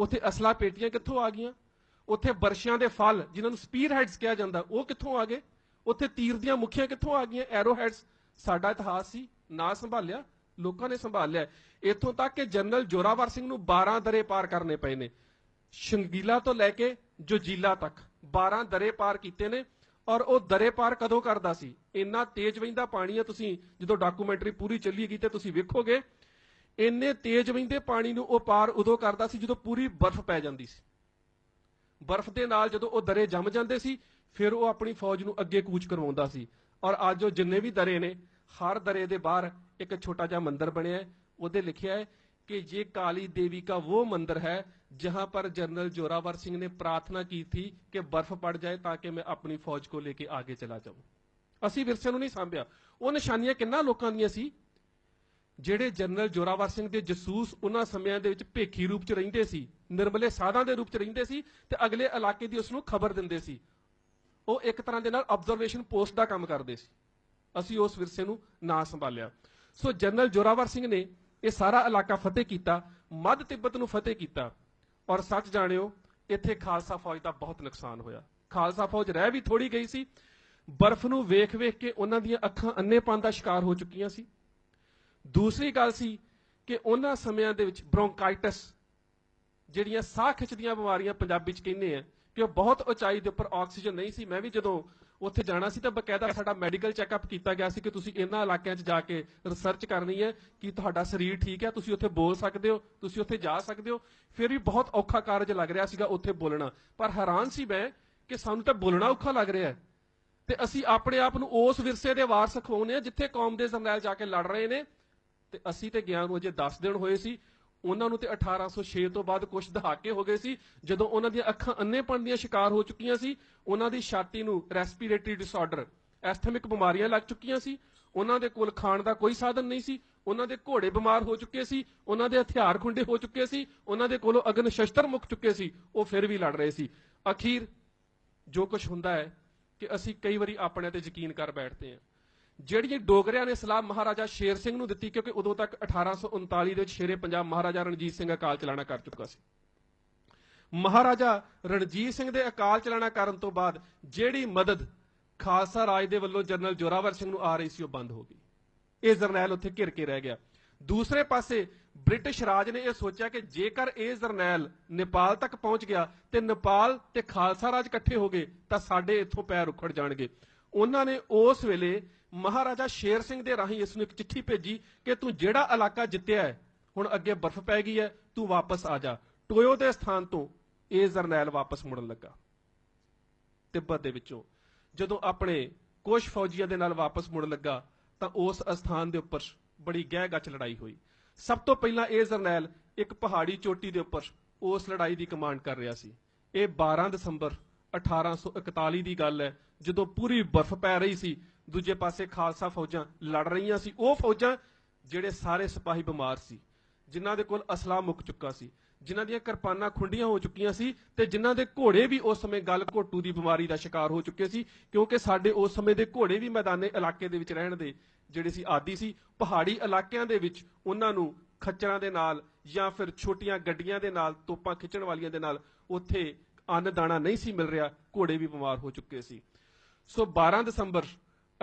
ਉੱਥੇ ਅਸਲਾ ਪੇਟੀਆਂ ਕਿੱਥੋਂ ਆ ਗਈਆਂ? ਉੱਥੇ ਬਰਸ਼ਿਆਂ ਦੇ ਫਲ, ਜਿਨ੍ਹਾਂ ਨੂੰ ਸਪੀਰ ਹੈਡਸ ਕਿਹਾ ਜਾਂਦਾ, ਉਹ ਕਿੱਥੋਂ ਆ ਗਏ? ਉੱਥੇ ਤੀਰ ਦੀਆਂ ਮੁਖੀਆਂ ਕਿੱਥੋਂ ਆ ਗਈਆਂ? ਐਰੋ ਹੈਡਸ ਸਾਡਾ ਇਤਿਹਾਸ ਸੀ, ਨਾ ਸੰਭਾਲਿਆ, ਲੋਕਾਂ ਨੇ ਸੰਭਾਲ ਲਿਆ ਇੱਥੋਂ ਤੱਕ ਕਿ ਜਨਰਲ ਜੋਰਾਵਰ ਸਿੰਘ ਨੂੰ 12 ਦਰੇ ਪਾਰ ਕਰਨੇ ਪਏ ਨੇ। ਸ਼ੰਗੀਲਾ ਤੋਂ ਲੈ ਕੇ ਜੋਜੀਲਾ ਤੱਕ 12 ਦਰੇ ਪਾਰ ਕੀਤੇ ਨੇ। ਔਰ ਉਹ ਦਰੇ ਪਾਰ ਕਦੋਂ ਕਰਦਾ ਸੀ? ਇੰਨਾ ਤੇਜ਼ ਵਹਿੰਦਾ ਪਾਣੀ ਹੈ ਤੁਸੀਂ, ਜਦੋਂ ਡਾਕੂਮੈਂਟਰੀ ਪੂਰੀ ਚੱਲੀਗੀ ਤੇ ਤੁਸੀਂ ਵੇਖੋਗੇ ਇੰਨੇ ਤੇਜ਼ ਵਹਿੰਦੇ ਪਾਣੀ ਨੂੰ ਉਹ ਪਾਰ ਉਦੋਂ ਕਰਦਾ ਸੀ ਜਦੋਂ ਪੂਰੀ ਬਰਫ਼ ਪੈ ਜਾਂਦੀ ਸੀ ਬਰਫ਼ ਦੇ ਨਾਲ ਜਦੋਂ ਉਹ ਦਰੇ ਜੰਮ ਜਾਂਦੇ ਸੀ ਫਿਰ ਉਹ ਆਪਣੀ ਫੌਜ ਨੂੰ ਅੱਗੇ ਕੂਚ ਕਰਵਾਉਂਦਾ ਸੀ ਔਰ ਅੱਜ ਉਹ ਜਿੰਨੇ ਵੀ ਦਰੇ ਨੇ ਹਰ ਦਰੇ ਦੇ ਬਾਹਰ ਇੱਕ ਛੋਟਾ ਜਿਹਾ ਮੰਦਿਰ ਬਣਿਆ ਹੈ ਉਹਦੇ ਲਿਖਿਆ ਹੈ कि ये काली देवी का वो मंदिर है जहां पर जनरल जोरावर सिंह ने प्रार्थना की थी कि बर्फ पड़ जाए ताकि मैं अपनी फौज को लेके आगे चला जाऊं ਅਸੀਂ ਵਿਰਸੇ ਨੂੰ ਨਹੀਂ ਸਾਂਭਿਆ ਉਹ ਨਿਸ਼ਾਨੀਆਂ ਕਿੰਨਾ ਲੋਕਾਂ ਦੀਆਂ ਸੀ ਜਿਹੜੇ ਜਨਰਲ ਜੋਰਾਵਰ ਸਿੰਘ ਦੇ ਜਸੂਸ ਉਹਨਾਂ ਸਮਿਆਂ ਦੇ ਵਿੱਚ ਭੇਖੀ ਰੂਪ ਚ ਰਹਿੰਦੇ ਸੀ, ਨਿਰਮਲੇ ਸਾਧਾਂ ਦੇ ਰੂਪ ਚ ਰਹਿੰਦੇ ਸੀ ਤੇ ਅਗਲੇ ਇਲਾਕੇ ਦੀ ਉਸ ਨੂੰ ਖਬਰ ਦਿੰਦੇ ਸੀ। ਉਹ ਇੱਕ ਤਰ੍ਹਾਂ ਦੇ ਨਾਲ ਆਬਜ਼ਰਵੇਸ਼ਨ ਪੋਸਟ ਦਾ ਕੰਮ ਕਰਦੇ ਸੀ। ਅਸੀਂ ਉਸ ਵਿਰਸੇ ਨੂੰ ਨਾ ਸੰਭਾਲਿਆ। ਸੋ ਜਨਰਲ ਜੋਰਾਵਰ ਸਿੰਘ ਨੇ ਇਹ ਸਾਰਾ ਇਲਾਕਾ ਫਤਿਹ ਕੀਤਾ, ਮੱਧ ਤਿੱਬਤ ਨੂੰ ਫਤਿਹ ਕੀਤਾ। ਔਰ ਸੱਚ ਜਾਣਿਓ, ਇੱਥੇ ਖਾਲਸਾ ਫੌਜ ਦਾ ਬਹੁਤ ਨੁਕਸਾਨ ਹੋਇਆ। ਖਾਲਸਾ ਫੌਜ ਰਹਿ ਵੀ ਥੋੜੀ ਗਈ ਸੀ, ਬਰਫ਼ ਨੂੰ ਵੇਖ ਵੇਖ ਕੇ ਉਹਨਾਂ ਦੀਆਂ ਅੱਖਾਂ ਅੰਨੇਪਨ ਦਾ ਸ਼ਿਕਾਰ ਹੋ ਚੁੱਕੀਆਂ ਸੀ। ਦੂਸਰੀ ਗੱਲ ਸੀ ਕਿ ਉਹਨਾਂ ਸਮਿਆਂ ਦੇ ਵਿੱਚ ਬ੍ਰੋਂਕਾਈਟਸ, ਜਿਹੜੀਆਂ ਸਾਹ ਖਿੱਚਦੀਆਂ ਬਿਮਾਰੀਆਂ ਪੰਜਾਬੀ ਚ ਕਹਿੰਦੇ ਆ, ਕਿ ਉਹ ਬਹੁਤ ਉਚਾਈ ਦੇ ਉੱਪਰ ਆਕਸੀਜਨ ਨਹੀਂ ਸੀ। ਮੈਂ ਵੀ ਜਦੋਂ ਉੱਥੇ ਜਾਣਾ ਸੀ ਤਾਂ ਬਕਾਇਦਾ ਸਾਡਾ ਮੈਡੀਕਲ ਚੈੱਕਅਪ ਕੀਤਾ ਗਿਆ ਸੀ ਕਿ ਤੁਸੀਂ ਇਹਨਾਂ ਇਲਾਕਿਆਂ 'ਚ ਜਾ ਕੇ ਰਿਸਰਚ ਕਰਨੀ ਹੈ ਕਿ ਤੁਹਾਡਾ ਸਰੀਰ ਠੀਕ ਹੈ, ਤੁਸੀਂ ਉੱਥੇ ਬੋਲ ਸਕਦੇ ਹੋ, ਤੁਸੀਂ ਉੱਥੇ ਜਾ ਸਕਦੇ ਹੋ। ਫਿਰ ਵੀ ਬਹੁਤ ਔਖਾ ਕਾਰਜ ਲੱਗ ਰਿਹਾ ਸੀਗਾ ਉੱਥੇ ਬੋਲਣਾ। ਪਰ ਹੈਰਾਨ ਸੀ ਮੈਂ ਕਿ ਸਾਨੂੰ ਤਾਂ ਬੋਲਣਾ ਔਖਾ ਲੱਗ ਰਿਹਾ ਹੈ। ਤੇ ਅਸੀਂ ਆਪਣੇ ਆਪ ਨੂੰ ਉਸ ਵਿਰਸੇ ਦੇ ਵਾਰਸ ਖਵਾਉਂਦੇ ਆ ਜਿੱਥੇ ਕੌਮ ਦੇ ਜਰਨੈਲ ਜਾ ਕੇ ਲੜ ਰਹੇ ਨੇ ਤੇ ਅਸੀਂ ਤੇ ਗਿਆਨ ਨੂੰ ਅਜੇ 10 ਦਿਨ ਹੋਏ ਸੀ, ਉਹਨਾਂ ਨੂੰ ਤੇ 1806 ਤੋਂ ਬਾਅਦ ਕੁਝ ਦਹਾਕੇ ਹੋ ਗਏ ਸੀ। ਜਦੋਂ ਉਹਨਾਂ ਦੀਆਂ ਅੱਖਾਂ ਅੰਨੇਪਣ ਦੀਆਂ ਸ਼ਿਕਾਰ ਹੋ ਚੁੱਕੀਆਂ ਸੀ, ਉਹਨਾਂ ਦੀ ਛਾਤੀ ਨੂੰ ਰੈਸਪੀਰੇਟਰੀ ਡਿਸਆਰਡਰ ਐਸਥੈਮਿਕ ਬਿਮਾਰੀਆਂ ਲੱਗ ਚੁੱਕੀਆਂ ਸੀ। ਉਹਨਾਂ ਦੇ ਕੋਲ ਖਾਣ ਦਾ ਕੋਈ ਸਾਧਨ ਨਹੀਂ ਸੀ। ਉਹਨਾਂ ਦੇ ਘੋੜੇ ਬਿਮਾਰ ਹੋ ਚੁੱਕੇ ਸੀ। ਉਹਨਾਂ ਦੇ ਹਥਿਆਰ ਖੁੰਡੇ ਹੋ ਚੁੱਕੇ ਸੀ। ਉਹਨਾਂ ਦੇ ਕੋਲੋਂ ਅਗਨ ਸ਼ਸਤਰ ਮੁੱਕ ਚੁੱਕੇ ਸੀ। ਉਹ ਫਿਰ ਵੀ ਲੜ ਰਹੇ ਸੀ। ਅਖੀਰ ਜੋ ਕੁਝ ਹੁੰਦਾ ਹੈ ਕਿ ਅਸੀਂ ਕਈ ਵਾਰੀ ਆਪਣੇ ਤੇ ਯਕੀਨ ਕਰ ਬੈਠਦੇ ਹਾਂ। ਜਿਹੜੀ ਡੋਗਰਿਆਂ ਨੇ ਸਲਾਹ ਮਹਾਰਾਜਾ ਸ਼ੇਰ ਸਿੰਘ ਨੂੰ ਦਿੱਤੀ, ਕਿਉਂਕਿ ਉਦੋਂ ਤੱਕ 1839 ਦੇ ਵਿੱਚ ਸ਼ੇਰੇ ਪੰਜਾਬ ਮਹਾਰਾਜਾ ਰਣਜੀਤ ਸਿੰਘ ਅਕਾਲ ਚਲਾਣਾ ਕਰ ਚੁੱਕਾ ਸੀ। ਮਹਾਰਾਜਾ ਰਣਜੀਤ ਸਿੰਘ ਦੇ ਅਕਾਲ ਚਲਾਣਾ ਕਰਨ ਤੋਂ ਬਾਅਦ ਜਿਹੜੀ ਮਦਦ ਖਾਲਸਾ ਰਾਜ ਦੇ ਵੱਲੋਂ ਜਨਰਲ ਜੋਰਾਵਰ ਸਿੰਘ ਨੂੰ ਆ ਰਹੀ ਸੀ, ਉਹ ਬੰਦ ਹੋ ਗਈ। ਇਹ ਜਰਨੈਲ ਉੱਥੇ ਘਿਰ ਕੇ ਰਹਿ ਗਿਆ। ਦੂਸਰੇ ਪਾਸੇ ਬ੍ਰਿਟਿਸ਼ ਰਾਜ ਨੇ ਇਹ ਸੋਚਿਆ ਕਿ ਜੇਕਰ ਇਹ ਜਰਨੈਲ ਨੇਪਾਲ ਤੱਕ ਪਹੁੰਚ ਗਿਆ ਤੇ ਨੇਪਾਲ ਤੇ ਖਾਲਸਾ ਰਾਜ ਇਕੱਠੇ ਹੋ ਗਏ, ਤਾਂ ਸਾਡੇ ਇੱਥੋਂ ਪੈਰ ਉਖੜ ਜਾਣਗੇ। ਉਹਨਾਂ ਨੇ ਉਸ ਵੇਲੇ ਮਹਾਰਾਜਾ ਸ਼ੇਰ ਸਿੰਘ ਦੇ ਰਾਹੀਂ ਇਸ ਨੂੰ ਇੱਕ ਚਿੱਠੀ ਭੇਜੀ ਕਿ ਤੂੰ ਜਿਹੜਾ ਇਲਾਕਾ ਜਿੱਤਿਆ ਹੈ, ਹੁਣ ਅੱਗੇ ਬਰਫ਼ ਪੈ ਗਈ ਹੈ, ਤੂੰ ਵਾਪਸ ਆ ਜਾ। ਟੋਇਓ ਦੇ ਸਥਾਨ ਤੋਂ ਇਹ ਜਰਨੈਲ ਵਾਪਸ ਮੁੜਨ ਲੱਗਾ। ਤਿੱਬਤ ਦੇ ਵਿੱਚੋਂ ਜਦੋਂ ਆਪਣੇ ਕੁਝ ਫੌਜੀਆਂ ਦੇ ਨਾਲ ਵਾਪਸ ਮੁੜਨ ਲੱਗਾ, ਤਾਂ ਉਸ ਅਸਥਾਨ ਦੇ ਉੱਪਰ ਬੜੀ ਗਹਿ ਗੱਚ ਲੜਾਈ ਹੋਈ। ਸਭ ਤੋਂ ਪਹਿਲਾਂ ਇਹ ਜਰਨੈਲ ਇੱਕ ਪਹਾੜੀ ਚੋਟੀ ਦੇ ਉੱਪਰ ਉਸ ਲੜਾਈ ਦੀ ਕਮਾਂਡ ਕਰ ਰਿਹਾ ਸੀ। ਇਹ 12 ਦਸੰਬਰ 1841 ਦੀ ਗੱਲ ਹੈ, ਜਦੋਂ ਪੂਰੀ ਬਰਫ਼ ਪੈ ਰਹੀ ਸੀ ਦੂਜੇ ਪਾਸੇ ਖਾਲਸਾ ਫੌਜਾਂ ਲੜ ਰਹੀਆਂ ਸੀ। ਉਹ ਫੌਜਾਂ ਜਿਹੜੇ ਸਾਰੇ ਸਿਪਾਹੀ ਬਿਮਾਰ ਸੀ, ਜਿਨ੍ਹਾਂ ਦੇ ਕੋਲ ਅਸਲਾ ਮੁੱਕ ਚੁੱਕਾ ਸੀ, ਜਿਨ੍ਹਾਂ ਦੀਆਂ ਕਿਰਪਾਨਾਂ ਖੁੰਡੀਆਂ ਹੋ ਚੁੱਕੀਆਂ ਸੀ ਤੇ ਜਿਨ੍ਹਾਂ ਦੇ ਘੋੜੇ ਵੀ ਉਸ ਸਮੇਂ ਗਲ ਘੋਟੂ ਦੀ ਬਿਮਾਰੀ ਦਾ ਸ਼ਿਕਾਰ ਹੋ ਚੁੱਕੇ ਸੀ, ਕਿਉਂਕਿ ਸਾਡੇ ਉਸ ਸਮੇਂ ਦੇ ਘੋੜੇ ਵੀ ਮੈਦਾਨੇ ਇਲਾਕੇ ਦੇ ਵਿੱਚ ਰਹਿਣ ਦੇ ਜਿਹੜੇ ਸੀ ਆਦੀ ਸੀ, ਪਹਾੜੀ ਇਲਾਕਿਆਂ ਦੇ ਵਿੱਚ ਉਹਨਾਂ ਨੂੰ ਖੱਚਰਾਂ ਦੇ ਨਾਲ ਜਾਂ ਫਿਰ ਛੋਟੀਆਂ ਗੱਡੀਆਂ ਦੇ ਨਾਲ, ਤੋਪਾਂ ਖਿੱਚਣ ਵਾਲੀਆਂ ਦੇ ਨਾਲ ਉੱਥੇ ਅੰਨ ਦਾਣਾ ਨਹੀਂ ਸੀ ਮਿਲ ਰਿਹਾ, ਘੋੜੇ ਵੀ ਬਿਮਾਰ ਹੋ ਚੁੱਕੇ ਸੀ। ਸੋ 12 ਦਸੰਬਰ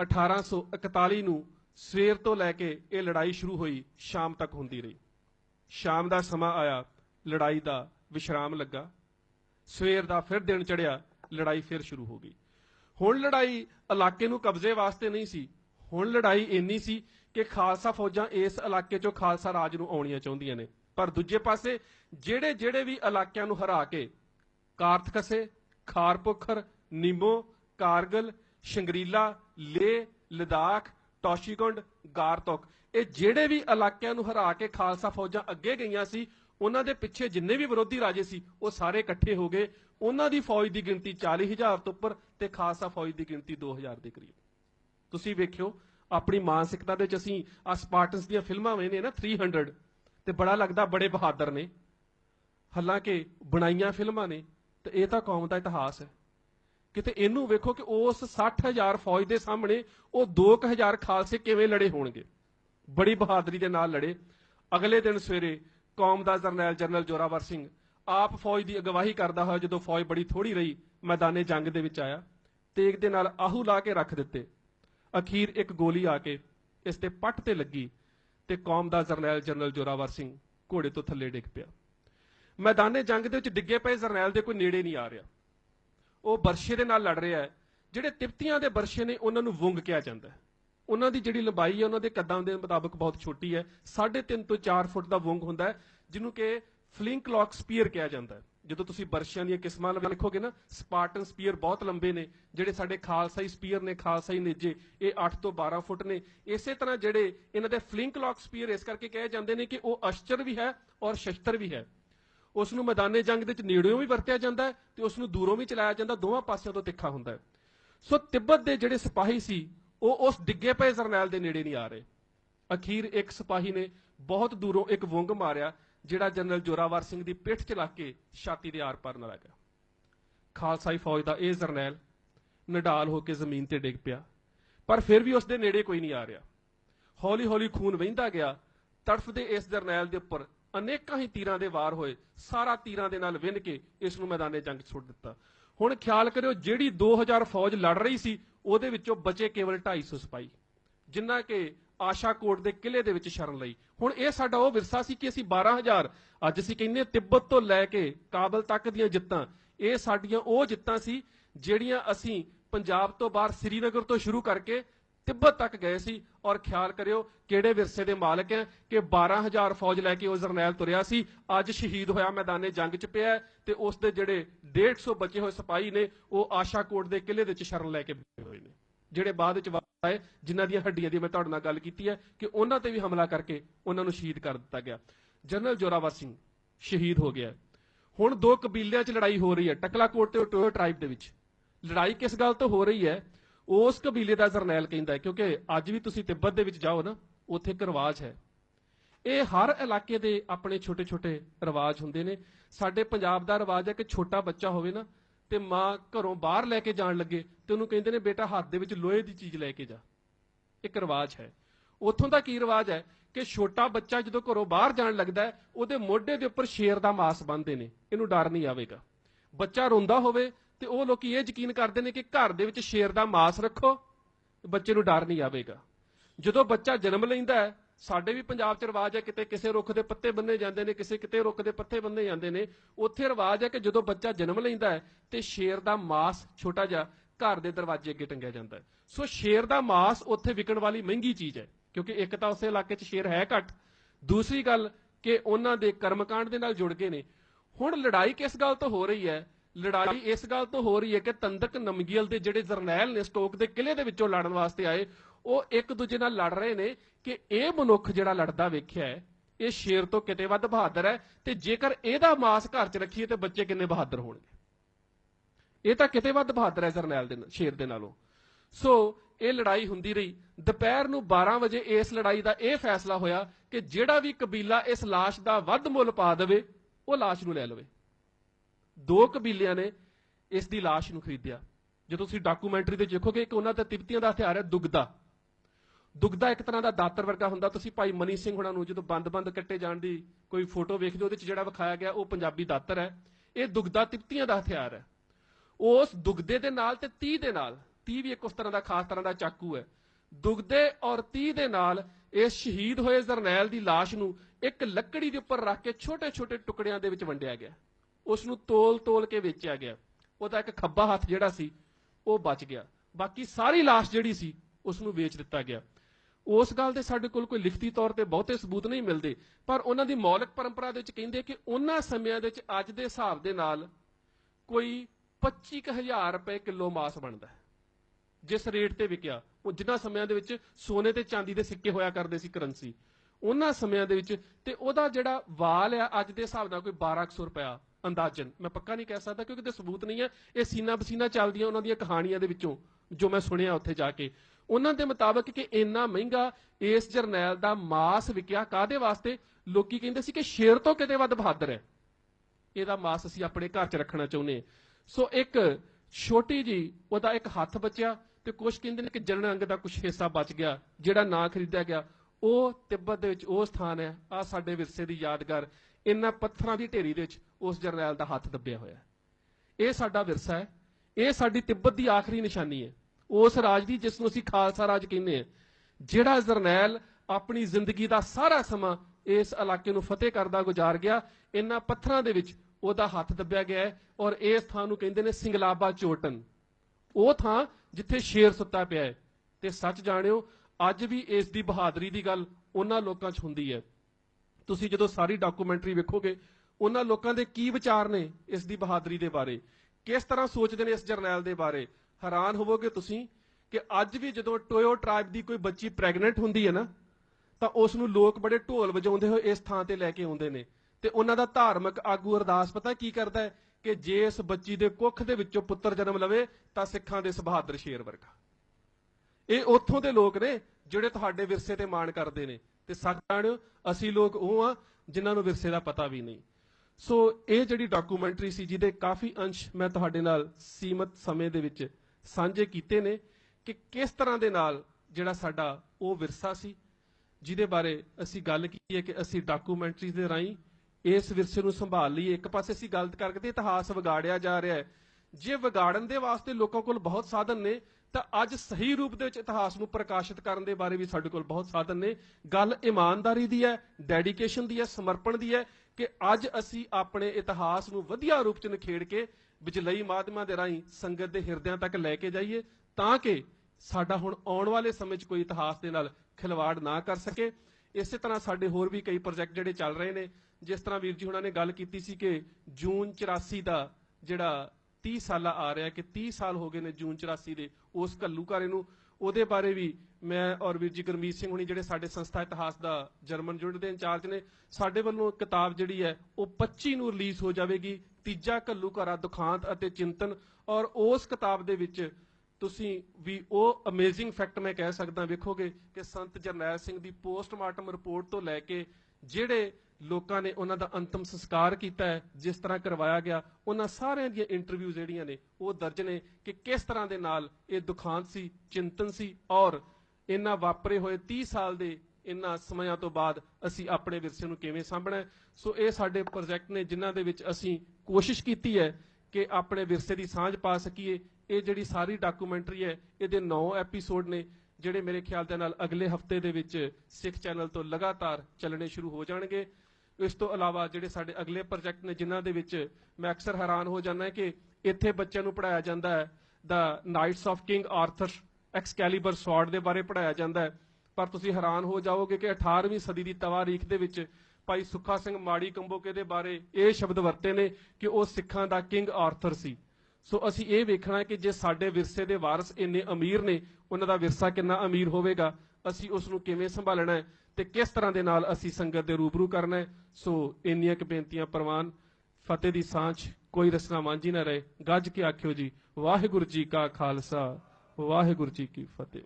1841 ਨੂੰ ਸਵੇਰ ਤੋਂ ਲੈ ਕੇ ਇਹ ਲੜਾਈ ਸ਼ੁਰੂ ਹੋਈ, ਸ਼ਾਮ ਤੱਕ ਹੁੰਦੀ ਰਹੀ। ਸ਼ਾਮ ਦਾ ਸਮਾਂ ਆਇਆ, ਲੜਾਈ ਦਾ ਵਿਸ਼ਰਾਮ ਲੱਗਾ। ਸਵੇਰ ਦਾ ਫਿਰ ਦਿਨ ਚੜਿਆ ਲੜਾਈ ਫਿਰ ਸ਼ੁਰੂ ਹੋ ਗਈ। ਹੁਣ ਲੜਾਈ ਇਲਾਕੇ ਨੂੰ ਕਬਜ਼ੇ ਵਾਸਤੇ ਨਹੀਂ ਸੀ। ਹੁਣ ਲੜਾਈ ਇੰਨੀ ਸੀ ਕਿ ਖਾਲਸਾ ਫੌਜਾਂ ਇਸ ਇਲਾਕੇ ਚੋਂ ਖਾਲਸਾ ਰਾਜ ਨੂੰ ਆਉਣੀਆਂ ਚਾਹੁੰਦੀਆਂ ਨੇ। ਪਰ ਦੂਜੇ ਪਾਸੇ ਜਿਹੜੇ ਜਿਹੜੇ ਵੀ ਇਲਾਕਿਆਂ ਨੂੰ ਹਰਾ ਕੇ ਕਾਰਤਕਸੇ ਖਾਰਪੁਖਰ, ਨੀਮੋ, ਕਾਰਗਲ ਸ਼ੰਗਰੀਲਾ ਲੇ ਲਦਾਖ, ਟੌਸ਼ੀਕੁੰਡ, ਗਾਰਤੋਕ। ਇਹ ਜਿਹੜੇ ਵੀ ਇਲਾਕਿਆਂ ਨੂੰ ਹਰਾ ਕੇ ਖਾਲਸਾ ਫੌਜਾਂ ਅੱਗੇ ਗਈਆਂ ਸੀ, ਉਹਨਾਂ ਦੇ ਪਿੱਛੇ ਜਿੰਨੇ ਵੀ ਵਿਰੋਧੀ ਰਾਜੇ ਸੀ, ਉਹ ਸਾਰੇ ਇਕੱਠੇ ਹੋ ਗਏ। ਉਹਨਾਂ ਦੀ ਫੌਜ ਦੀ ਗਿਣਤੀ 40000 ਤੋਂ ਉੱਪਰ ਤੇ ਖਾਲਸਾ ਫੌਜ ਦੀ ਗਿਣਤੀ 2000 ਦੇ ਕਰੀਬ। ਤੁਸੀਂ ਵੇਖਿਓ, ਆਪਣੀ ਮਾਨਸਿਕਤਾ ਦੇ ਵਿੱਚ ਅਸੀਂ ਆ ਸਪਾਰਟਨਸ ਦੀਆਂ ਫਿਲਮਾਂ ਵੇਨੇ ਨਾ 300 ਤੇ ਬੜਾ ਲੱਗਦਾ ਬੜੇ ਬਹਾਦਰ ਨੇ। ਹਾਲਾਂਕਿ ਬਣਾਈਆਂ ਫਿਲਮਾਂ ਨੇ, ਤੇ ਇਹ ਤਾਂ ਕੌਮ ਦਾ ਇਤਿਹਾਸ ਹੈ। ਕਿਤੇ ਇਹਨੂੰ ਵੇਖੋ ਕਿ ਉਸ 60000 ਫੌਜ ਦੇ ਸਾਹਮਣੇ ਉਹ 2000 ਖਾਲਸੇ ਕਿਵੇਂ ਲੜੇ ਹੋਣਗੇ। ਬੜੀ ਬਹਾਦਰੀ ਦੇ ਨਾਲ ਲੜੇ। ਅਗਲੇ ਦਿਨ ਸਵੇਰੇ ਕੌਮ ਦਾ ਜਰਨੈਲ ਜਨਰਲ ਜੋਰਾਵਰ ਸਿੰਘ ਆਪ ਫੌਜ ਦੀ ਅਗਵਾਈ ਕਰਦਾ ਹੋਇਆ ਜਦੋਂ ਫੌਜ ਬੜੀ ਥੋੜੀ ਰਹੀ, ਮੈਦਾਨੇ ਜੰਗ ਦੇ ਵਿੱਚ ਆਇਆ ਤੇਗ ਦੇ ਨਾਲ ਆਹੂ ਲਾ ਕੇ ਰੱਖ ਦਿੱਤੇ। ਅਖੀਰ ਇੱਕ ਗੋਲੀ ਆ ਕੇ ਇਸ ਤੇ ਪੱਟ ਤੇ ਲੱਗੀ ਤੇ ਕੌਮ ਦਾ ਜਰਨੈਲ ਜਨਰਲ ਜੋਰਾਵਰ ਸਿੰਘ ਘੋੜੇ ਤੋਂ ਥੱਲੇ ਡਿੱਗ ਪਿਆ। ਮੈਦਾਨੇ ਜੰਗ ਦੇ ਵਿੱਚ ਡਿੱਗੇ ਪਏ ਜਰਨੈਲ ਦੇ ਕੋਈ ਨੇੜੇ ਨਹੀਂ ਆ ਰਿਹਾ। ਉਹ ਬਰਸ਼ੇ ਦੇ ਨਾਲ ਲੜ ਰਿਹਾ ਹੈ, ਜਿਹੜੇ ਤਿਪਤੀਆਂ ਦੇ ਬਰਸ਼ੇ ਨੇ ਉਹਨਾਂ ਨੂੰ ਵੁੰਗ ਕਿਹਾ ਜਾਂਦਾ ਹੈ। ਉਹਨਾਂ ਦੀ ਜਿਹੜੀ ਲੰਬਾਈ ਹੈ, ਉਹਨਾਂ ਦੇ ਕੱਦਾਂ ਦੇ ਮੁਤਾਬਕ ਬਹੁਤ ਛੋਟੀ ਹੈ। 3.5 ਤੋਂ 4 ਫੁੱਟ ਦਾ ਵੁੰਗ ਹੁੰਦਾ ਹੈ, ਜਿਹਨੂੰ ਕਿ ਫਲਿੰਕ ਲੌਕ ਸਪੀਅਰ ਕਿਹਾ ਜਾਂਦਾ ਹੈ। ਜਦੋਂ ਤੁਸੀਂ ਬਰਸ਼ਿਆਂ ਦੀਆਂ ਕਿਸਮਾਂ ਲਿਖੋਗੇ ਨਾ, ਸਪਾਰਟਨ ਸਪੀਅਰ ਬਹੁਤ ਲੰਬੇ ਨੇ, ਜਿਹੜੇ ਸਾਡੇ ਖਾਲਸਾਈ ਸਪੀਅਰ ਨੇ, ਖਾਲਸਾਈ ਨੇਜੇ, ਇਹ 8 ਤੋਂ 12 ਫੁੱਟ ਨੇ। ਇਸੇ ਤਰ੍ਹਾਂ ਜਿਹੜੇ ਇਹਨਾਂ ਦੇ ਫਲਿੰਕ ਲੌਕ ਸਪੀਅਰ ਇਸ ਕਰਕੇ ਕਹੇ ਜਾਂਦੇ ਨੇ ਕਿ ਉਹ ਅਸ਼ਚਰ ਵੀ ਹੈ ਔਰ ਸ਼ਸਤਰ ਵੀ ਹੈ। ਉਸ ਨੂੰ ਮੈਦਾਨੇ ਜੰਗ ਦੇ ਵਿੱਚ ਨੇੜਿਓਂ ਵੀ ਵਰਤਿਆ ਜਾਂਦਾ ਹੈ ਤੇ ਉਸ ਨੂੰ ਦੂਰੋਂ ਵੀ ਚਲਾਇਆ ਜਾਂਦਾ, ਦੋਵਾਂ ਪਾਸਿਆਂ ਤੋਂ ਤਿੱਖਾ ਹੁੰਦਾ ਹੈ। ਸੋ ਤਿੱਬਤ ਦੇ ਜਿਹੜੇ ਸਿਪਾਹੀ ਸੀ, ਉਹ ਉਸ ਡਿੱਗੇ ਪਏ ਜਰਨੈਲ ਦੇ ਨੇੜੇ ਨਹੀਂ ਆ ਰਹੇ। ਅਖੀਰ ਇੱਕ ਸਿਪਾਹੀ ਨੇ ਬਹੁਤ ਦੂਰੋਂ ਇੱਕ ਵੁੰਗ ਮਾਰਿਆ, ਜਿਹੜਾ ਜਨਰਲ ਜੋਰਾਵਰ ਸਿੰਘ ਦੀ ਪਿੱਠ 'ਚ ਲੱਗ ਕੇ ਛਾਤੀ ਦੇ ਆਰ-ਪਾਰ ਨਾਲ ਨਾ ਗਿਆ। ਖਾਲਸਾਈ ਫੌਜ ਦਾ ਇਹ ਜਰਨੈਲ ਨਡਾਲ ਹੋ ਕੇ ਜ਼ਮੀਨ ਤੇ ਡਿੱਗ ਪਿਆ, ਪਰ ਫਿਰ ਵੀ ਉਸ ਦੇ ਨੇੜੇ ਕੋਈ ਨਹੀਂ ਆ ਰਿਹਾ। ਹੌਲੀ-ਹੌਲੀ ਖੂਨ ਵਹਿੰਦਾ ਗਿਆ, ਤੜਫਦੇ ਇਸ ਜਰਨੈਲ ਦੇ ਉੱਪਰ ਅਨੇਕਾਂ ਹੀ ਤੀਰਾਂ ਦੇ ਵਾਰ ਹੋਏ, ਸਾਰਾ ਤੀਰਾਂ ਦੇ ਨਾਲ ਵਿੰਨ ਕੇ ਇਸ ਨੂੰ ਮੈਦਾਨੇ ਜੰਗ 'ਚ ਸੁੱਟ ਦਿੱਤਾ। ਹੁਣ ਖਿਆਲ ਕਰਿਓ, ਜਿਹੜੀ 2000 ਫੌਜ ਲੜ ਰਹੀ ਸੀ, ਉਹਦੇ ਵਿੱਚੋਂ ਬਚੇ ਕੇਵਲ 250 ਸਿਪਾਹੀ। ਜਿੰਨਾ ਕਿ ਆਸ਼ਾਕੋਟ ਦੇ ਕਿਲੇ ਦੇ ਵਿੱਚ ਸ਼ਰਨ ਲਈ। ਹੁਣ ਇਹ ਸਾਡਾ ਉਹ ਵਿਰਸਾ ਸੀ ਕਿ ਅਸੀਂ 12000 ਅੱਜ ਅਸੀਂ ਕਹਿੰਦੇ ਤਿੱਬਤ ਤੋਂ ਲੈ ਕੇ ਕਾਬਲ ਤੱਕ ਦੀਆਂ ਜਿੱਤਾਂ। ਇਹ ਸਾਡੀਆਂ ਉਹ ਜਿੱਤਾਂ ਸੀ, ਜਿਹੜੀਆਂ ਅਸੀਂ ਪੰਜਾਬ ਤੋਂ ਬਾਹਰ ਸ੍ਰੀਨਗਰ ਤੋਂ ਸ਼ੁਰੂ ਕਰਕੇ ਤਿੱਬਤ ਤੱਕ ਗਏ ਸੀ ਔਰ ਖਿਆਲ ਕਰਿਓ ਕਿਹੜੇ ਵਿਰਸੇ ਦੇ ਮਾਲਕ ਹੈ ਕਿ 12000 ਫੌਜ ਲੈ ਕੇ ਉਹ ਜਰਨੈਲ ਤੁਰਿਆ ਸੀ। ਅੱਜ ਸ਼ਹੀਦ ਹੋਇਆ ਮੈਦਾਨੇ ਜੰਗ 'ਚ ਪਿਆ ਹੈ ਤੇ ਉਸ ਦੇ ਜਿਹੜੇ 150 ਬਚੇ ਹੋਏ ਸਿਪਾਹੀ ਨੇ, ਉਹ ਆਸ਼ਾ ਕੋਟ ਦੇ ਕਿਲੇ ਦੇ ਵਿੱਚ ਸ਼ਰਨ ਲੈ ਕੇ ਬੈਠੇ ਹੋਏ ਨੇ। ਜਿਹੜੇ ਬਾਅਦ ਵਿੱਚ ਵਾਪਸ ਆਏ, ਜਿਨ੍ਹਾਂ ਦੀਆਂ ਹੱਡੀਆਂ ਦੀ ਮੈਂ ਤੁਹਾਡੇ ਨਾਲ ਗੱਲ ਕੀਤੀ ਹੈ ਕਿ ਉਹਨਾਂ ਤੇ ਵੀ ਹਮਲਾ ਕਰਕੇ ਉਹਨਾਂ ਨੂੰ ਸ਼ਹੀਦ ਕਰ ਦਿੱਤਾ ਗਿਆ। ਜਨਰਲ ਜੋਰਾਵਰ ਸਿੰਘ ਸ਼ਹੀਦ ਹੋ ਗਿਆ। ਹੁਣ ਦੋ ਕਬੀਲਿਆਂ 'ਚ ਲੜਾਈ ਹੋ ਰਹੀ ਹੈ, ਟਕਲਾਕੋਟ ਤੇ ਟੋਇਓ ਟ੍ਰਾਈਬ ਦੇ ਵਿੱਚ। ਲੜਾਈ ਕਿਸ ਗੱਲ ਤੋਂ ਹੋ ਰਹੀ ਹੈ? ਉਸ ਕਬੀਲੇ ਦਾ ਜਰਨੈਲ ਕਹਿੰਦਾ ਹੈ, ਕਿਉਂਕਿ ਅੱਜ ਵੀ ਤੁਸੀਂ ਤਿੱਬਤ ਦੇ ਵਿੱਚ ਜਾਓ ਨਾ, ਉੱਥੇ ਇੱਕ ਰਿਵਾਜ ਹੈ। ਇਹ ਹਰ ਇਲਾਕੇ ਦੇ ਆਪਣੇ ਛੋਟੇ-ਛੋਟੇ ਰਿਵਾਜ ਹੁੰਦੇ ਨੇ। ਸਾਡੇ ਪੰਜਾਬ ਦਾ ਰਿਵਾਜ ਹੈ ਕਿ ਛੋਟਾ ਬੱਚਾ ਹੋਵੇ ਨਾ, ਤੇ ਮਾਂ ਘਰੋਂ ਬਾਹਰ ਲੈ ਕੇ ਜਾਣ ਲੱਗੇ, ਤੇ ਉਹਨੂੰ ਕਹਿੰਦੇ ਨੇ, ਬੇਟਾ, ਹੱਥ ਦੇ ਵਿੱਚ ਲੋਹੇ ਦੀ ਚੀਜ਼ ਲੈ ਕੇ ਜਾ। ਇੱਕ ਰਿਵਾਜ ਹੈ। ਉੱਥੋਂ ਦਾ ਕੀ ਰਿਵਾਜ ਹੈ ਕਿ ਛੋਟਾ ਬੱਚਾ ਜਦੋਂ ਘਰੋਂ ਬਾਹਰ ਜਾਣ ਲੱਗਦਾ ਹੈ, ਉਹਦੇ ਮੋਢੇ ਦੇ ਉੱਪਰ ਸ਼ੇਰ ਦਾ ਮਾਸ ਬੰਨ੍ਹਦੇ ਨੇ। ਇਹਨੂੰ ਡਰ ਨਹੀਂ ਆਵੇਗਾ। ਬੱਚਾ ਰੋਂਦਾ ਹੋਵੇ ਤੇ ਉਹ ਲੋਕੀ ਇਹ ਯਕੀਨ ਕਰਦੇ ਨੇ ਕਿ ਘਰ ਦੇ ਵਿੱਚ ਸ਼ੇਰ ਦਾ ਮਾਸ ਰੱਖੋ, ਬੱਚੇ ਨੂੰ ਡਰ ਨਹੀਂ ਆਵੇਗਾ। ਜਦੋਂ ਬੱਚਾ ਜਨਮ ਲੈਂਦਾ ਹੈ, ਸਾਡੇ ਵੀ ਪੰਜਾਬ 'ਚ ਰਿਵਾਜ ਹੈ, ਕਿਤੇ ਕਿਸੇ ਰੁੱਖ ਦੇ ਪੱਤੇ ਬੰਨੇ ਜਾਂਦੇ ਨੇ, ਕਿਸੇ ਕਿਤੇ ਰੁੱਖ ਦੇ ਪੱਤੇ ਬੰਨੇ ਜਾਂਦੇ ਨੇ, ਉੱਥੇ ਰਿਵਾਜ ਹੈ ਕਿ ਜਦੋਂ ਬੱਚਾ ਜਨਮ ਲੈਂਦਾ ਹੈ, ਤੇ ਸ਼ੇਰ ਦਾ ਮਾਸ ਛੋਟਾ ਜਿਹਾ ਘਰ ਦੇ ਦਰਵਾਜ਼ੇ ਅੱਗੇ ਟੰਗਿਆ ਜਾਂਦਾ ਹੈ। ਸੋ ਸ਼ੇਰ ਦਾ ਮਾਸ ਉੱਥੇ ਵਿਕਣ ਵਾਲੀ ਮਹਿੰਗੀ ਚੀਜ਼ ਹੈ, ਕਿਉਂਕਿ ਇੱਕ ਤਾਂ ਉਸੇ ਇਲਾਕੇ 'ਚ ਸ਼ੇਰ ਹੈ ਘੱਟ। ਦੂਸਰੀ ਗੱਲ ਕਿ ਉਹਨਾਂ ਦੇ ਕਰਮਕਾਂਡ ਦੇ ਨਾਲ ਜੁੜ ਗਏ ਨੇ। ਹੁਣ ਲੜਾਈ ਕਿਸ ਗੱਲ ਤੋਂ ਹੋ ਰਹੀ ਹੈ? ਲੜਾਈ ਇਸ ਗੱਲ ਤੋਂ ਹੋ ਰਹੀ ਹੈ ਕਿ ਤੰਦਕ ਨਮਗੀਲ ਦੇ ਜਿਹੜੇ ਜਰਨੈਲ ਨੇ ਸਟੋਕ ਦੇ ਕਿਲੇ ਦੇ ਵਿੱਚੋਂ ਲੜਨ ਵਾਸਤੇ ਆਏ, ਉਹ ਇੱਕ ਦੂਜੇ ਨਾਲ ਲੜ ਰਹੇ ਨੇ ਕਿ ਇਹ ਮਨੁੱਖ ਜਿਹੜਾ ਲੜਦਾ ਵੇਖਿਆ ਹੈ, ਇਹ ਸ਼ੇਰ ਤੋਂ ਕਿਤੇ ਵੱਧ ਬਹਾਦਰ ਹੈ ਤੇ ਜੇਕਰ ਇਹਦਾ ਮਾਸ ਘਰ 'ਚ ਰੱਖੀਏ ਤੇ ਬੱਚੇ ਕਿੰਨੇ ਬਹਾਦਰ ਹੋਣਗੇ? ਇਹ ਤਾਂ ਕਿਤੇ ਵੱਧ ਬਹਾਦਰ ਹੈ ਜਰਨੈਲ ਦੇ ਸ਼ੇਰ ਦੇ ਨਾਲੋਂ। ਸੋ ਇਹ ਲੜਾਈ ਹੁੰਦੀ ਰਹੀ। ਦੁਪਹਿਰ ਨੂੰ 12 ਵਜੇ ਇਸ ਲੜਾਈ ਦਾ ਇਹ ਫੈਸਲਾ ਹੋਇਆ ਕਿ ਜਿਹੜਾ ਵੀ ਕਬੀਲਾ ਇਸ ਲਾਸ਼ ਦਾ ਵੱਧ ਮੁੱਲ ਪਾ ਦੇਵੇ, ਉਹ ਲਾਸ਼ ਨੂੰ ਲੈ ਲਵੇ। ਦੋ ਕਬੀਲਿਆਂ ਨੇ ਇਸ ਦੀ ਲਾਸ਼ ਨੂੰ ਖਰੀਦਿਆ। ਜਦੋਂ ਤੁਸੀਂ ਡਾਕੂਮੈਂਟਰੀ ਤੇ ਦੇਖੋਗੇ ਕਿ ਉਹਨਾਂ ਦਾ ਤਿਬਤੀਆਂ ਦਾ ਹਥਿਆਰ ਹੈ ਦੁਗਦਾ। ਦੁਗਦਾ ਇੱਕ ਤਰ੍ਹਾਂ ਦਾ ਦਾਤਰ ਵਰਗਾ ਹੁੰਦਾ। ਤੁਸੀਂ ਭਾਈ ਮਨੀ ਸਿੰਘ ਹੁਣਾਂ ਨੂੰ ਜਦੋਂ ਬੰਦ-ਬੰਦ ਕੱਟੇ ਜਾਣ ਦੀ ਕੋਈ ਫੋਟੋ ਵੇਖਦੇ ਹੋ, ਉਹਦੇ 'ਚ ਜਿਹੜਾ ਵਿਖਾਇਆ ਗਿਆ ਉਹ ਪੰਜਾਬੀ ਦਾਤਰ ਹੈ। ਇਹ ਦੁਗਦਾ ਤਿਬਤੀਆਂ ਦਾ ਹਥਿਆਰ ਹੈ। ਉਸ ਦੁਗਦੇ ਦੇ ਨਾਲ ਤੇ 30 ਦੇ ਨਾਲ 30 ਵੀ ਇੱਕ ਉਸ ਤਰ੍ਹਾਂ ਦਾ ਖਾਸ ਤਰ੍ਹਾਂ ਦਾ ਚਾਕੂ ਹੈ। ਦੁਗਦੇ ਔਰ 30 ਦੇ ਨਾਲ ਇਸ ਸ਼ਹੀਦ ਹੋਏ ਜਰਨੈਲ ਦੀ ਲਾਸ਼ ਨੂੰ ਇੱਕ ਲੱਕੜੀ ਦੇ ਉੱਪਰ ਰੱਖ ਕੇ ਛੋਟੇ-ਛੋਟੇ ਟੁਕੜਿਆਂ ਦੇ ਵਿੱਚ ਵੰਡਿਆ ਗਿਆ। ਉਸ ਨੂੰ ਤੋਲ-ਤੋਲ ਕੇ ਵੇਚਿਆ ਗਿਆ। ਉਹਦਾ ਇੱਕ ਖੱਬਾ ਹੱਥ ਜਿਹੜਾ ਸੀ, ਉਹ ਬਚ ਗਿਆ। ਬਾਕੀ ਸਾਰੀ ਲਾਸ਼ ਜਿਹੜੀ ਸੀ ਉਸ ਨੂੰ ਵੇਚ ਦਿੱਤਾ ਗਿਆ। ਉਸ ਗੱਲ ਦੇ ਸਾਡੇ ਕੋਲ ਕੋਈ ਲਿਖਤੀ ਤੌਰ ਤੇ ਬਹੁਤੇ ਸਬੂਤ ਨਹੀਂ ਮਿਲਦੇ, ਪਰ ਉਹਨਾਂ ਦੀ ਮੌਲਿਕ ਪਰੰਪਰਾ ਦੇ ਵਿੱਚ ਕਹਿੰਦੇ ਕਿ ਉਹਨਾਂ ਸਮਿਆਂ ਦੇ ਵਿੱਚ ਅੱਜ ਦੇ ਹਿਸਾਬ ਦੇ ਨਾਲ ਕੋਈ 25000 ਰੁਪਏ ਕਿਲੋ ਮਾਸ ਬਣਦਾ ਹੈ। ਜਿਸ ਰੇਟ ਤੇ ਵਿਕਿਆ। ਉਹ ਜਿਨ੍ਹਾਂ ਸਮਿਆਂ ਦੇ ਵਿੱਚ ਸੋਨੇ ਤੇ ਚਾਂਦੀ ਦੇ ਸਿੱਕੇ ਹੋਇਆ ਕਰਦੇ ਸੀ ਕਰੰਸੀ, ਉਹਨਾਂ ਸਮਿਆਂ ਦੇ ਵਿੱਚ ਤੇ ਉਹਦਾ ਜਿਹੜਾ ਵਾਲ ਆ, ਅੱਜ ਦੇ ਹਿਸਾਬ ਨਾਲ ਕੋਈ 1200 ਰੁਪਇਆ ਅੰਦਾਜ਼ਨ। ਮੈਂ ਪੱਕਾ ਨਹੀਂ ਕਹਿ ਸਕਦਾ ਕਿਉਂਕਿ ਤੇ ਸਬੂਤ ਨਹੀਂ ਹੈ ਇਹ ਸੀਨਾ ਬਸੀਨਾ ਚੱਲਦੀਆਂ ਉਹਨਾਂ ਦੀਆਂ ਕਹਾਣੀਆਂ ਦੇ ਵਿੱਚੋਂ, ਜੋ ਮੈਂ ਸੁਣਿਆ ਉੱਥੇ ਜਾ ਕੇ। ਉਹਨਾਂ ਦੇ ਮੁਤਾਬਕ ਕਿ ਇੰਨਾ ਮਹਿੰਗਾ ਇਸ ਜਰਨੈਲ ਦਾ ਮਾਸ ਵਿਕਿਆ ਕਾਦੇ ਵਾਸਤੇ? ਲੋਕੀ ਕਹਿੰਦੇ ਸੀ ਕਿ ਸ਼ੇਰ ਤੋਂ ਕਿਤੇ ਵੱਧ ਬਹਾਦਰ ਹੈ। ਇਹਦਾ ਮਾਸ ਅਸੀਂ ਆਪਣੇ ਘਰ 'ਚ ਰੱਖਣਾ ਚਾਹੁੰਦੇ ਸੋ ਇੱਕ ਛੋਟੀ ਜੀ, ਉਹਦਾ ਇੱਕ ਹੱਥ ਬਚਿਆ ਤੇ ਕੁਝ ਕਹਿੰਦੇ ਨੇ ਕਿ ਜਨਨ ਅੰਗ ਦਾ ਕੁਝ ਹਿੱਸਾ ਬਚ ਗਿਆ, ਜਿਹੜਾ ਨਾ ਖਰੀਦਿਆ ਗਿਆ। ਉਹ ਤਿੱਬਤ ਦੇ ਵਿੱਚ ਉਹ ਸਥਾਨ ਹੈ। ਆ ਸਾਡੇ ਵਿਰਸੇ ਦੀ ਯਾਦਗਾਰ। ਇਹਨਾਂ ਪੱਥਰਾਂ ਦੀ ਢੇਰੀ ਦੇ ਵਿੱਚ ਉਸ ਜਰਨੈਲ ਦਾ ਹੱਥ ਦੱਬਿਆ ਹੋਇਆ ਇਹ ਸਾਡਾ ਵਿਰਸਾ ਹੈ। ਇਹ ਸਾਡੀ ਤਿੱਬਤ ਦੀ ਆਖਰੀ ਨਿਸ਼ਾਨੀ ਹੈ। ਉਸ ਰਾਜ ਦੀ ਜਿਸ ਨੂੰ ਅਸੀਂ ਖਾਲਸਾ ਰਾਜ ਕਹਿੰਦੇ ਹਾਂ, ਜਿਹੜਾ ਜਰਨੈਲ ਆਪਣੀ ਜ਼ਿੰਦਗੀ ਦਾ ਸਾਰਾ ਸਮਾਂ ਇਸ ਇਲਾਕੇ ਨੂੰ ਫਤਿਹ ਕਰਦਾ ਗੁਜ਼ਾਰ ਗਿਆ, ਇਹਨਾਂ ਪੱਥਰਾਂ ਦੇ ਵਿੱਚ ਉਹਦਾ ਹੱਥ ਦੱਬਿਆ ਗਿਆ ਹੈ ਔਰ ਇਸ ਥਾਂ ਨੂੰ ਕਹਿੰਦੇ ਨੇ ਸਿੰਗਲਾਬਾ ਚੋਟਨ। ਉਹ ਥਾਂ ਜਿੱਥੇ ਸ਼ੇਰ ਸੁੱਤਾ ਪਿਆ ਹੈ। ਤੇ ਸੱਚ ਜਾਣਿਓ, ਅੱਜ ਵੀ ਇਸ ਦੀ ਬਹਾਦਰੀ ਦੀ ਗੱਲ ਉਹਨਾਂ ਲੋਕਾਂ 'ਚ ਹੁੰਦੀ ਹੈ। ਤੁਸੀਂ ਜਦੋਂ ਸਾਰੀ ਡਾਕੂਮੈਂਟਰੀ ਵੇਖੋਗੇ, ਉਹਨਾਂ ਲੋਕਾਂ ਦੇ ਕੀ ਵਿਚਾਰ ਨੇ ਇਸ ਦੀ ਬਹਾਦਰੀ ਦੇ ਬਾਰੇ? ਕਿਸ ਤਰ੍ਹਾਂ ਸੋਚਦੇ ਨੇ ਇਸ ਜਰਨੈਲ ਦੇ ਬਾਰੇ? ਹੈਰਾਨ ਹੋਵੋਗੇ ਤੁਸੀਂ ਕਿ ਅੱਜ ਵੀ ਜਦੋਂ ਟੋਇਓ ਟ੍ਰਾਈਬ ਦੀ ਕੋਈ ਬੱਚੀ ਪ੍ਰੈਗਨੈਂਟ ਹੁੰਦੀ ਹੈ ਨਾ, ਤਾਂ ਉਸ ਨੂੰ ਲੋਕ ਬੜੇ ਢੋਲ ਵਜਾਉਂਦੇ ਹੋਏ ਇਸ ਥਾਂ ਤੇ ਲੈ ਕੇ ਆਉਂਦੇ ਨੇ। ਤੇ ਉਹਨਾਂ ਦਾ ਧਾਰਮਿਕ ਆਗੂ ਅਰਦਾਸ ਪਤਾ ਕੀ ਕਰਦਾ ਹੈ? ਕਿ ਜੇ ਇਸ ਬੱਚੀ ਦੇ ਕੁੱਖ ਦੇ ਵਿੱਚੋਂ ਪੁੱਤਰ ਜਨਮ ਲਵੇ, ਤਾਂ ਸਿੱਖਾਂ ਦੇ ਇਸ ਬਹਾਦਰ ਸ਼ੇਰ ਵਰਗਾ। ਇਹ ਉੱਥੋਂ ਦੇ ਲੋਕ ਨੇ ਜਿਹੜੇ ਤੁਹਾਡੇ ਵਿਰਸੇ ਤੇ ਮਾਣ ਕਰਦੇ ਨੇ ਤੇ ਸੱਚ ਜਾਣਿਓ ਅਸੀਂ ਲੋਕ ਉਹ ਆ ਜਿਨ੍ਹਾਂ ਨੂੰ ਵਿਰਸੇ ਦਾ ਪਤਾ ਵੀ ਨਹੀਂ। ਸੋ ਇਹ ਜਿਹੜੀ ਡਾਕੂਮੈਂਟਰੀ ਸੀ ਜਿਹਦੇ ਕਾਫੀ ਅੰਸ਼ ਮੈਂ ਤੁਹਾਡੇ ਨਾਲ ਸੀਮਤ ਸਮੇਂ ਦੇ ਵਿੱਚ ਸਾਂਝੇ ਕੀਤੇ ਨੇ ਕਿ ਕਿਸ ਤਰ੍ਹਾਂ ਦੇ ਨਾਲ ਜਿਹੜਾ ਸਾਡਾ ਉਹ ਵਿਰਸਾ ਸੀ, ਜਿਹਦੇ ਬਾਰੇ ਅਸੀਂ ਗੱਲ ਕੀਤੀ ਹੈ ਕਿ ਅਸੀਂ ਡਾਕੂਮੈਂਟਰੀ ਦੇ ਰਾਹੀਂ ਇਸ ਵਿਰਸੇ ਨੂੰ ਸੰਭਾਲ ਲਈਏ। ਇੱਕ ਪਾਸੇ ਅਸੀਂ ਗਲਤ ਕਰਕੇ ਤੇ ਇਤਿਹਾਸ ਵਿਗਾੜਿਆ ਜਾ ਰਿਹਾ ਹੈ। ਜੇ ਵਿਗਾੜਨ ਦੇ ਵਾਸਤੇ ਲੋਕਾਂ ਕੋਲ ਬਹੁਤ ਸਾਧਨ ਨੇ ਤਾਂ ਅੱਜ ਸਹੀ ਰੂਪ ਦੇ ਵਿੱਚ ਇਤਿਹਾਸ ਨੂੰ ਪ੍ਰਕਾਸ਼ਿਤ ਕਰਨ ਦੇ ਬਾਰੇ ਵੀ ਸਾਡੇ ਕੋਲ ਬਹੁਤ ਸਾਧਨ ਨੇ। ਗੱਲ ਇਮਾਨਦਾਰੀ ਦੀ ਹੈ ਡੈਡੀਕੇਸ਼ਨ ਦੀ ਹੈ, ਸਮਰਪਣ ਦੀ ਹੈ ਕਿ ਅੱਜ ਅਸੀਂ ਆਪਣੇ ਇਤਿਹਾਸ ਨੂੰ ਵਧੀਆ ਰੂਪ ਚ ਨਿਖੇੜ ਕੇ ਵਿਜਲਈ ਮਾਧਿਅਮਾਂ ਦੇ ਰਾਹੀਂ ਸੰਗਤ ਦੇ ਹਿਰਦਿਆਂ ਤੱਕ ਲੈ ਕੇ ਜਾਈਏ ਤਾਂ ਕਿ ਸਾਡਾ ਹੁਣ ਆਉਣ ਵਾਲੇ ਸਮੇਂ 'ਚ ਕੋਈ ਇਤਿਹਾਸ ਦੇ ਨਾਲ ਖਿਲਵਾੜ ਨਾ ਕਰ ਸਕੇ। ਇਸੇ ਤਰ੍ਹਾਂ ਸਾਡੇ ਹੋਰ ਵੀ ਕਈ ਪ੍ਰੋਜੈਕਟ ਜਿਹੜੇ ਚੱਲ ਰਹੇ ਨੇ। ਜਿਸ ਤਰ੍ਹਾਂ ਵੀਰ ਜੀ ਹੁਣਾਂ ਨੇ ਗੱਲ ਕੀਤੀ ਸੀ ਕਿ ਜੂਨ 84 ਦਾ ਜਿਹੜਾ 30 ਸਾਲਾ ਆ ਰਿਹਾ ਕਿ 30 ਸਾਲ ਹੋ ਗਏ ਨੇ ਜੂਨ 84 ਦੇ ਉਸ ਘੱਲੂਘਾਰੇ ਨੂੰ। ਉਹਦੇ ਬਾਰੇ ਵੀ ਮੈਂ ਔਰ ਵੀਰ ਜੀ ਗੁਰਮੀਤ ਸਿੰਘ ਹੁਣੀ ਜਿਹੜੇ ਸਾਡੇ ਸੰਸਥਾ ਇਤਿਹਾਸ ਦਾ ਜਰਮਨ ਯੂਨਿਟ ਦੇ ਇੰਚਾਰਜ ਨੇ, ਸਾਡੇ ਵੱਲੋਂ ਕਿਤਾਬ ਜਿਹੜੀ ਹੈ, ਉਹ 25 ਨੂੰ ਰਿਲੀਜ਼ ਹੋ ਜਾਵੇਗੀ। ਤੀਜਾ ਘੱਲੂਘਾਰਾ ਦੁਖਾਂਤ ਅਤੇ ਚਿੰਤਨ ਔਰ ਉਸ ਕਿਤਾਬ ਦੇ ਵਿੱਚ ਤੁਸੀਂ ਵੀ ਉਹ ਅਮੇਜ਼ਿੰਗ ਫੈਕਟ ਮੈਂ ਕਹਿ ਸਕਦਾ ਵੇਖੋਗੇ ਕਿ ਸੰਤ ਜਰਨੈਲ ਸਿੰਘ ਦੀ ਪੋਸਟਮਾਰਟਮ ਰਿਪੋਰਟ ਤੋਂ ਲੈ ਕੇ ਜਿਹੜੇ ਲੋਕਾਂ ਨੇ ਉਹਨਾਂ ਦਾ ਅੰਤਮ ਸੰਸਕਾਰ ਕੀਤਾ ਹੈ, ਜਿਸ ਤਰ੍ਹਾਂ ਕਰਵਾਇਆ ਗਿਆ, ਉਹਨਾਂ ਸਾਰਿਆਂ ਦੀਆਂ ਇੰਟਰਵਿਊ ਜਿਹੜੀਆਂ ਨੇ, ਉਹ ਦਰਜ ਨੇ ਕਿ ਕਿਸ ਤਰ੍ਹਾਂ ਦੇ ਨਾਲ ਇਹ ਦੁਖਾਂਤ ਸੀ, ਚਿੰਤਨ ਸੀ, ਔਰ ਇਹਨਾਂ ਵਾਪਰੇ ਹੋਏ 30 ਸਾਲ ਦੇ ਇਹਨਾਂ ਸਮਿਆਂ ਤੋਂ ਬਾਅਦ ਅਸੀਂ ਆਪਣੇ ਵਿਰਸੇ ਨੂੰ ਕਿਵੇਂ ਸਾਂਭਣਾ ਸੋ ਇਹ ਸਾਡੇ ਪ੍ਰੋਜੈਕਟ ਨੇ, ਜਿਨ੍ਹਾਂ ਦੇ ਵਿੱਚ ਅਸੀਂ ਕੋਸ਼ਿਸ਼ ਕੀਤੀ ਹੈ ਕਿ ਆਪਣੇ ਵਿਰਸੇ ਦੀ ਸਾਂਝ ਪਾ ਸਕੀਏ। ਇਹ ਜਿਹੜੀ ਸਾਰੀ ਡਾਕੂਮੈਂਟਰੀ ਹੈ, ਇਹਦੇ 9 ਐਪੀਸੋਡ ਨੇ, ਜਿਹੜੇ ਮੇਰੇ ਖਿਆਲ ਦੇ ਨਾਲ ਅਗਲੇ ਹਫ਼ਤੇ ਦੇ ਵਿੱਚ ਸਿੱਖ ਚੈਨਲ ਤੋਂ ਲਗਾਤਾਰ ਚੱਲਣੇ ਸ਼ੁਰੂ ਹੋ ਜਾਣਗੇ। ਇਸ ਤੋਂ ਇਲਾਵਾ ਜਿਹੜੇ ਸਾਡੇ ਅਗਲੇ ਪ੍ਰੋਜੈਕਟ ਨੇ, ਜਿਨ੍ਹਾਂ ਦੇ ਵਿੱਚ ਮੈਂ ਅਕਸਰ ਹੈਰਾਨ ਹੋ ਜਾਂਦਾ ਕਿ ਇੱਥੇ ਬੱਚਿਆਂ ਨੂੰ ਪੜਾਇਆ ਜਾਂਦਾ ਹੈ। The knights of King Arthur Excalibur sword ਦੇ ਬਾਰੇ ਪੜਾਇਆ ਜਾਂਦਾ ਹੈ। ਪਰ ਤੁਸੀਂ ਹੈਰਾਨ ਹੋ ਜਾਓਗੇ ਕਿ 18ਵੀਂ ਸਦੀ ਦੀ ਤਵਾਰੀਖ ਦੇ ਵਿੱਚ ਭਾਈ ਸੁੱਖਾ ਸਿੰਘ ਮਾੜੀ ਕੰਬੋਕੇ ਦੇ ਬਾਰੇ ਇਹ ਸ਼ਬਦ ਵਰਤੇ ਨੇ ਕਿ ਉਹ ਸਿੱਖਾਂ ਦਾ ਕਿੰਗ ਆਰਥਰ ਸੀ। ਸੋ ਅਸੀਂ ਇਹ ਵੇਖਣਾ ਕਿ ਜੇ ਸਾਡੇ ਵਿਰਸੇ ਦੇ ਵਾਰਸ ਇੰਨੇ ਅਮੀਰ ਨੇ, ਉਹਨਾਂ ਦਾ ਵਿਰਸਾ ਕਿੰਨਾ ਅਮੀਰ ਹੋਵੇਗਾ? ਅਸੀਂ ਉਸ ਨੂੰ ਕਿਵੇਂ ਸੰਭਾਲਣਾ ਹੈ ਤੇ ਕਿਸ ਤਰ੍ਹਾਂ ਦੇ ਨਾਲ ਅਸੀਂ ਸੰਗਤ ਦੇ ਰੂਬਰੂ ਕਰਨਾ ਹੈ? ਸੋ ਇੰਨੀਆਂ ਕਿ ਬੇਨਤੀਆਂ ਪ੍ਰਵਾਨ, ਫਤਿਹ ਦੀ ਸਾਂਝ, ਕੋਈ ਰਸਨਾ ਮਾਂਝੀ ਨਾ ਰਹੇ। ਗੱਜ ਕੇ ਆਖਿਓ ਜੀ, ਵਾਹਿਗੁਰੂ ਜੀ ਕਾ ਖਾਲਸਾ, ਵਾਹਿਗੁਰੂ ਜੀ ਕੀ ਫਤਿਹ।